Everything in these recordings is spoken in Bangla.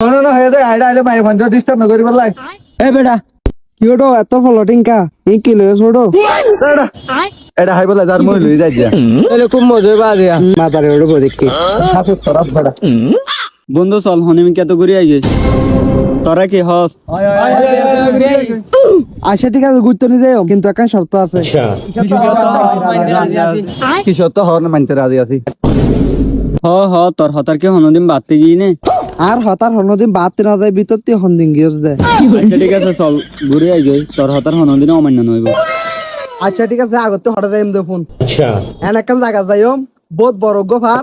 না না আইডা আইলে মাই ফোন ডিস্টার্ব না করি বললাই এ বেটা। কি ওটো এত ফলোটিং কা? ই কি লয়ে ছোটো এটা এটা হাই বলে যার মই লই যাই দিয়া। খুব মজা পাওয়া দিয়া। মাতারে ওটো দেখি হাতে তরফ বড়া বন্ধু চল হনিমি কত ঘুরে আই গেছ। তোরা কি হস আচ্ছা ঠিক আছে গুরুত্ব নিয়ে যাও কিন্তু একটা শর্ত আছে। কি সত্য হর না মানতে রাজি আছি। হ হ তোর হতার কি হনদিন বাড়তে গিয়ে নে আর হতার হনদিন বাদ তিন হাজার ভিতর তুই হনদিন গিয়েছ দে আচ্ছা ঠিক আছে চল ঘুরে আই গই তোর হতার হনদিন অমান্য নইব আচ্ছা ঠিক আছে আগতে হঠাৎ যাইম দে ফোন। আচ্ছা। এন একটা জায়গা যাইম বহুত বড় গো ফার।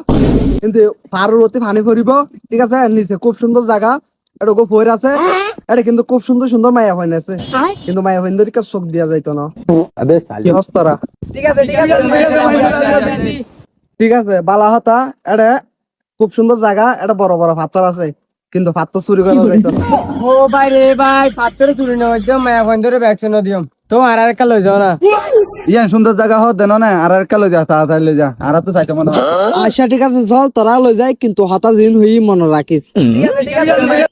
কিন্তু ফারের অতি পানি পড়িব ঠিক আছে নিচে খুব সুন্দর জায়গা। এটা গো ফয়ের আছে। এটা কিন্তু খুব সুন্দর সুন্দর মায়া হইন আছে কিন্তু মায়া হইন দিকে চোখ দিয়া যাইতো না। আবে সালি হস্তরা ঠিক আছে বালা হতা এটা খুব সুন্দর জায়গা এটা বড় বড় পাথর আছে কিন্তু পাথর চুরি করা। ও ভাই রে ভাই পাত্রে চুরি নেওয়ার জন্য মায়া ফোন ধরে ভ্যাকসিন দিম তো আর আর কাল যাও না। ইয়ান সুন্দর জায়গা হত দেন না আর আর কালো যা তাড়াতাড়ি লই যা আর তো চাইতে মনে। আচ্ছা ঠিক আছে চল তোরা লই যাই কিন্তু হতা দিন হই মনে রাখিস।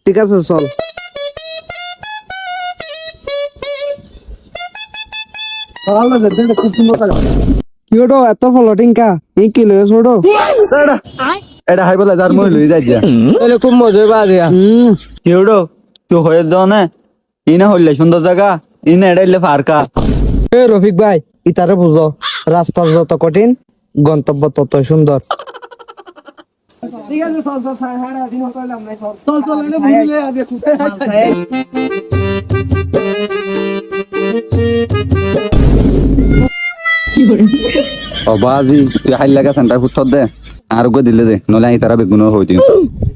ঠিক আছে চল। কি ওটো এত ফলোটিং কা? ই কি লয়ে ছোটো এটা এটা হাই বলে যার মই লই যাই দিয়া তাহলে খুব মজা পাওয়া দিয়া। কেউডো তুই হয়ে যাও না? ইনা হইলে সুন্দর জায়গা ইনা এড়াইলে ফারকা এ রফিক ভাই ইতারে বুঝো রাস্তা যত কঠিন গন্তব্য তত সুন্দর চল চল এনে বুঝলে আবে কোথায় অবাজি তুই হাইল লাগা সেন্টার ফুট দে। আর গো দিলে দে নলে আই তারা বেগুন হইতি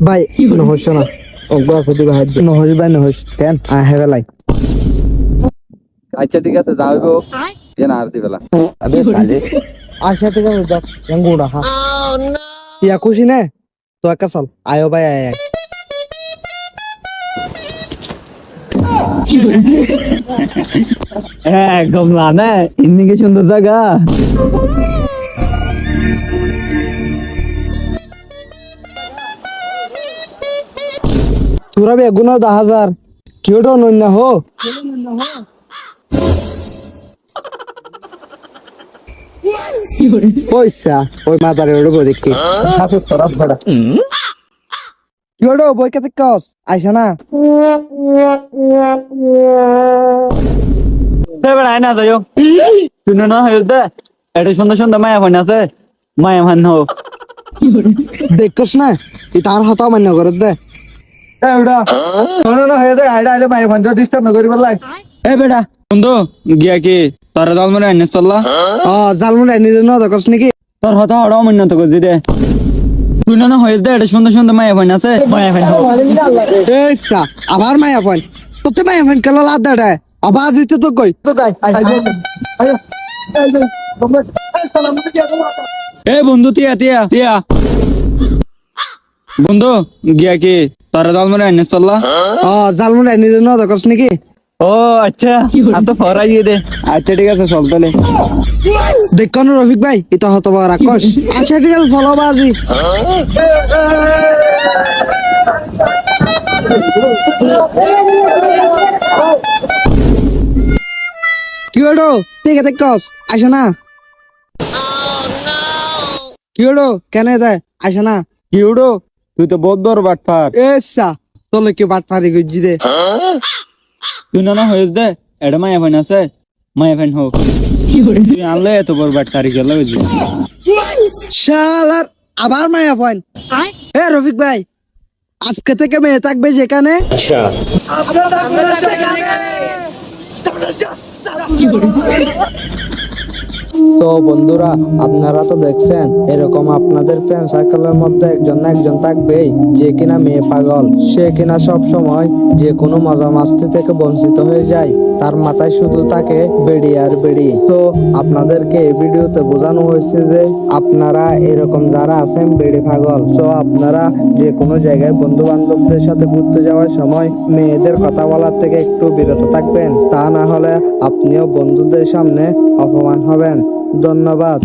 ভাই নহস না। অগ্রা খুদি ভাই নহস ভাই নহস কেন আহে বেলাই আচ্ছা ঠিক আছে যাইব এ না আর দিবেলা আবে সালে আচ্ছা ঠিক আছে যাক গঙ্গুড়া হা ইয়া খুশি নে? তো একা চল। আয়ো ভাই আয় আয়। একদম না না? ইন্নি কি সুন্দর জায়গা তোরা বেগুনা দা হাজার। কি ওটা অনন্য হো? পয়সা ওই মাতারে ওটা দেখি। কি ওটা বই কাতে কস? আইসা না। বেড়া আয় না যাইও তুই না হয়ে দে। এটা সুন্দর সুন্দর মায়া ফান আছে। মায়া ফান হো দেখছস না তার হতা মান্য করে দে। বেটা বন্ধু গিয়া কি তোর দল মনে আনিস চল্লা ও জালমুন আইনি ন দেখছ নাকি তোর হতা হড়া উন্নত করছি দে তুই না হয়ে দে এটা সুন্দর সুন্দর মায়া ফান আছে মায়া ফান আবার মায়া ফোন তোতে মায়া ফোন কেলা লাদ দে আবার দিতে তো কই তো গাই এ বন্ধু তিয়া তিয়া তিয়া বন্ধু গিয়া কি তোর দল মনে আনিস চল্লা ও জালমুন আইনি ন দেখছ নাকি? ও আচ্ছা আর তো ফরাই দে। আচ্ছা ঠিক আছে চল তাহলে। দেখন রফিক ভাই এটা হত বড় রাক্ষস। আচ্ছা ঠিক আছে চলো বাজি কি হলো ঠিক আছে কস আসে না। কি হলো কেন দেয় আসে না। কি উড়ো তুই তো বহুত বড় বাটপার এসা তোলে কি বাট ফারি গজি দে। তুই না না হয়েছ দে এটা মায়া ফাইন আছে মায়া ফাইন হোক। তুই আনলে এত বড় বাট তারিখ গেল বুঝলি শালার আবার মায়া ফোন এ রফিক ভাই আজকে থেকে মেয়ে থাকবে যেখানে? তো বন্ধুরা, আপনারা তো দেখছেন, এরকম আপনাদের ফ্রেন্ড সার্কেলের মধ্যে একজন না একজন থাকবেই, যে কিনা মেয়ে পাগল। সে কিনা সব সময় যে কোনো মজা মাস্তি থেকে বঞ্চিত হয়ে যায়। তার মাথায় শুধু থাকে বেড়ি আর বেড়ি। তো আপনাদেরকে এই ভিডিওতে বোঝানো হয়েছে যে আপনারা এরকম যারা আছেন বেড়ি পাগল তো আপনারা যে কোনো জায়গায় বন্ধু বান্ধবদের সাথে ঘুরতে যাওয়ার সময় মেয়েদের কথা বলার থেকে একটু বিরত থাকবেন, তা না হলে আপনিও বন্ধুদের সামনে অপমান হবেন। ধন্যবাদ।